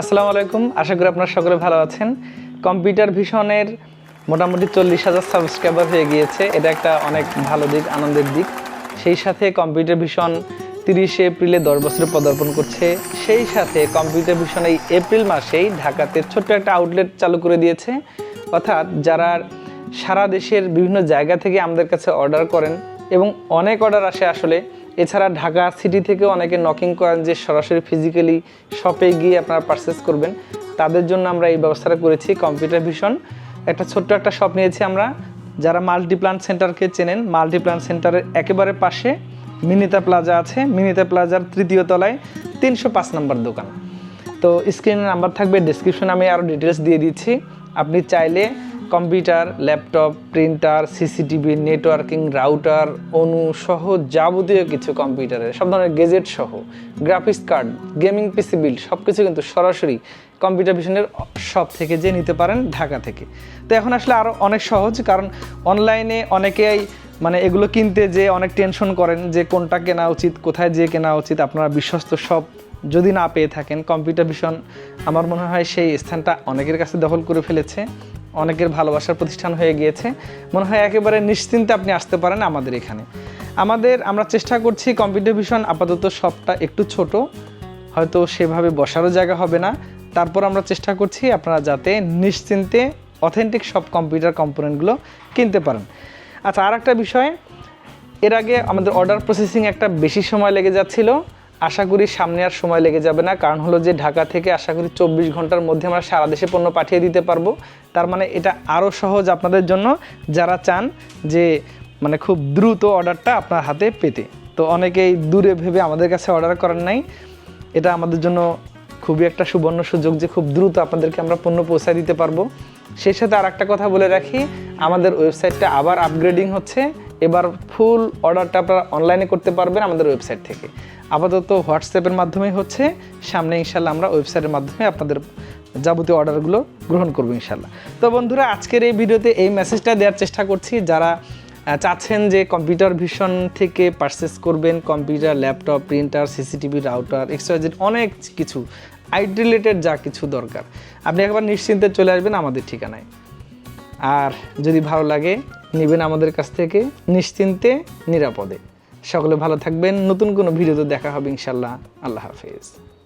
আসসালামু আলাইকুম। আশা করি আপনারা সকলে ভালো আছেন। কম্পিউটার ভিশনের মোটামুটি চল্লিশ হাজার সাবস্ক্রাইবার হয়ে গিয়েছে। এটা একটা অনেক ভালো দিক, আনন্দের দিক। সেই সাথে কম্পিউটার ভিশন তিরিশে এপ্রিলে দশ বছরে পদার্পণ করছে। সেই সাথে কম্পিউটার ভিশন এই এপ্রিল মাসেই ঢাকাতে ছোট্ট একটা আউটলেট চালু করে দিয়েছে। অর্থাৎ যারা সারা দেশের বিভিন্ন জায়গা থেকে আমাদের কাছে অর্ডার করেন এবং অনেক অর্ডার আসে আসলে এছাড়া ঢাকা সিটি থেকে অনেকে নকিং করেন যে সরাসরি ফিজিক্যালি শপে গিয়ে আপনারা পারচেস করবেন। তাদের জন্য আমরা এই ব্যবস্থাটা করেছি কম্পিউটার ভিশন একটা ছোট্ট একটা শপ নিয়েছি আমরা। যারা মাল্টিপ্লান সেন্টারকে চেনেন মাল্টিপ্লান সেন্টারের একেবারে পাশে মিনিতা প্লাজা আছে। মিনিতা প্লাজার তৃতীয় তলায় তিনশো পাঁচ নম্বর দোকান। তো স্ক্রিনে নাম্বার থাকবে ডিসক্রিপশনে আমি আরও ডিটেলস দিয়ে দিচ্ছি। আপনি চাইলে computer, laptop, printer, CCTV, networking, router, অনু সহ যাবতীয় কিছু কম্পিউটারের, সব ধরনের গেজেট সহ, graphics card, gaming PC build সব কিছু কিন্তু সরাসরি কম্পিউটার ভিশনের সব থেকে যে নিতে পারেন ঢাকা থেকে। তো এখন আসলে আরও অনেক সহজ, কারণ অনলাইনে অনেকেই মানে এগুলো কিনতে যে অনেক টেনশন করেন যে কোনটা কেনা উচিত, কোথায় যেয়ে কেনা উচিত, আপনারা বিশ্বস্ত সব যদি না পেয়ে থাকেন কম্পিউটার ভিশন আমার মনে হয় সেই স্থানটা অনেকের কাছে দখল করে ফেলেছে, অনেকের ভালোবাসার প্রতিষ্ঠান হয়ে গিয়েছে। মনে হয় একেবারে নিশ্চিন্তে আপনি আসতে পারেন আমাদের এখানে। আমাদের, আমরা চেষ্টা করছি কম্পিউটার ভিশন আপাতত সবটা একটু ছোট, হয়তো সেভাবে বসারও জায়গা হবে না। তারপর আমরা চেষ্টা করছি আপনারা যাতে নিশ্চিন্তে অথেন্টিক সব কম্পিউটার কম্পোনেন্টগুলো কিনতে পারেন। আচ্ছা আর একটা বিষয়, এর আগে আমাদের অর্ডার প্রসেসিং একটা বেশি সময় লেগে যাচ্ছিল। আশা করি সামনে আর সময় লেগে যাবে না। কারণ হলো যে ঢাকা থেকে আশা করি চব্বিশ ঘণ্টার মধ্যে আমরা সারা দেশে পণ্য পাঠিয়ে দিতে পারব। তার মানে এটা আরও সহজ আপনাদের জন্য যারা চান যে মানে খুব দ্রুত অর্ডারটা আপনার হাতে পেতে। তো অনেকেই দূরে ভেবে আমাদের কাছে অর্ডার করেন নাই। এটা আমাদের জন্য খুবই একটা সুবর্ণ সুযোগ যে খুব দ্রুত আপনাদেরকে আমরা পণ্য পৌঁছায় দিতে পারব। সেই সাথে আর একটা কথা বলে রাখি, আমাদের ওয়েবসাইটটা আবার আপগ্রেডিং হচ্ছে। এবার ফুল অর্ডারটা আপনারা অনলাইনে করতে পারবেন আমাদের ওয়েবসাইট থেকে। আপাতত হোয়াটসঅ্যাপের মাধ্যমেই হচ্ছে। সামনে ইনশাল্লাহ আমরা ওয়েবসাইটের মাধ্যমে আপনাদের যাবতীয় অর্ডারগুলো গ্রহণ করব ইনশাল্লাহ তো বন্ধুরা, আজকের এই ভিডিওতে এই মেসেজটা দেওয়ার চেষ্টা করছি। যারা চাচ্ছেন যে কম্পিউটার ভিশন থেকে পারচেস করবেন computer laptop printer CCTV router এক্সট্রাজেড অনেক কিছু আইটি রিলেটেড যা কিছু দরকার। আপনি একবার নিশ্চিন্তে চলে আসবেন আমাদের ঠিকানায়। আর যদি ভালো লাগে নেবেন আমাদের কাছ থেকে নিশ্চিন্তে, নিরাপদে। সকলে ভালো থাকবেন। নতুন কোনো ভিডিওতে দেখা হবে ইনশাল্লাহ। আল্লাহ হাফেজ।